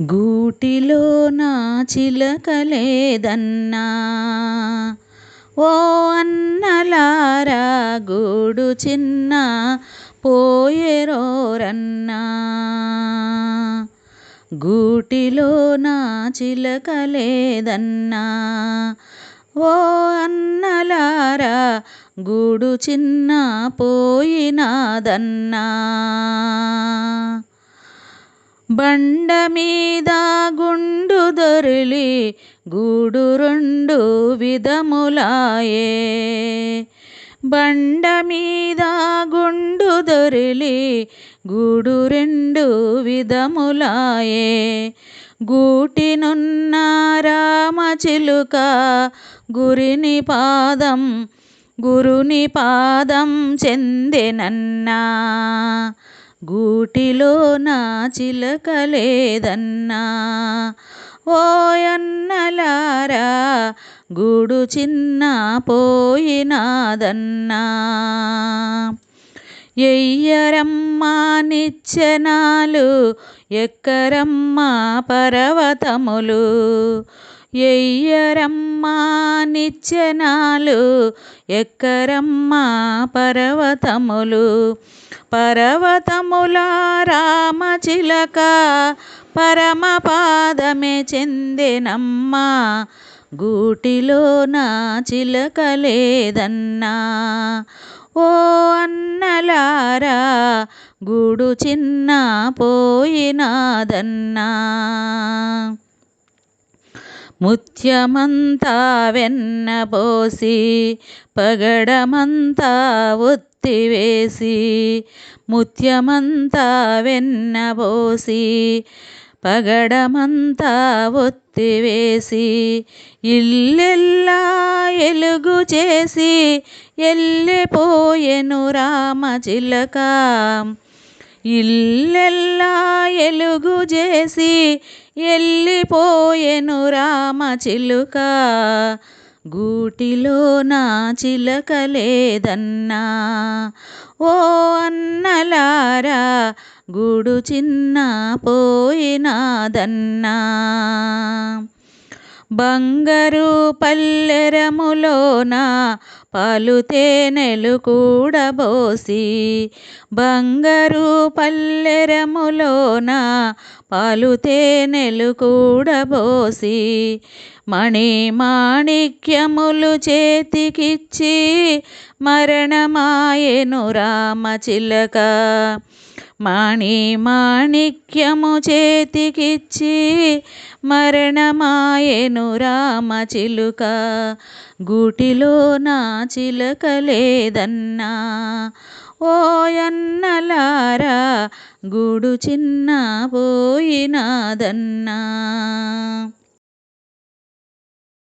గూటిలో నా చిలకలేదన్నా. ఓ అన్నలారా గూడు చిన్న పోయేరోరన్నా. గూటిలో నా చిలకలేదన్నా. ఓ అన్నలారా గూడు చిన్న పోయినాదన్నా. బండ మీద గుండు దొరిలి గూడు రెండు విధములాయే. బండ మీద గుండు దొరిలి గూడు రెండు విధములాయే. గూటినున్న రామచిలుక గురిని పాదం గురుని పాదం చెందెనన్నా. గూటిలో నా చిలకలేదన్నా. ఓయన్నలారా గూడు చిన్న పోయినాదన్నా. ఎయ్యరమ్మా నిచ్చెనాలు ఎక్కరమ్మా పర్వతములు. ఎయ్యరమ్మా నిచ్చెనాలు ఎక్కరమ్మా పర్వతములు. పర్వతముల రామచిలక పరమపాదమే చెందెనమ్మా. గూటిలో నా చిలక లేదన్నా. ఓ అన్నలారా గూడు చిన్న పోయినాదన్నా. ముత్యమంతా వెన్నబోసి పగడమంతా ఒత్తివేసి ముత్యమంతా వెన్నబోసి పగడమంతా ఒత్తివేసి ఇల్లెల్లా ఎలుగు చేసి ఎల్లిపోయెను రామచిలక ఇల్లెల్లా ఎలుగు చేసి ఎల్లిపోయెను రామచిలుక గూటిలో నా చిలక లేదన్నా. ఓ అన్నలారా గూడు చిన్న పోయినాదన్నా. బంగారు పల్లెరములోన పాలు తేనెలు కూడబోసి బంగారు పల్లెరములోన పాలు తేనెలు కూడబోసి మణి మాణిక్యములు చేతికిచ్చి మరణమాయెను రామచిలక మణి మాణిక్యము చేతికిచ్చి మరణమాయెను రామచిలుక గూటిలో నా చిలకలేదన్నా ఓయన్నలారా గూడు చిన్న పోయినాదన్నా.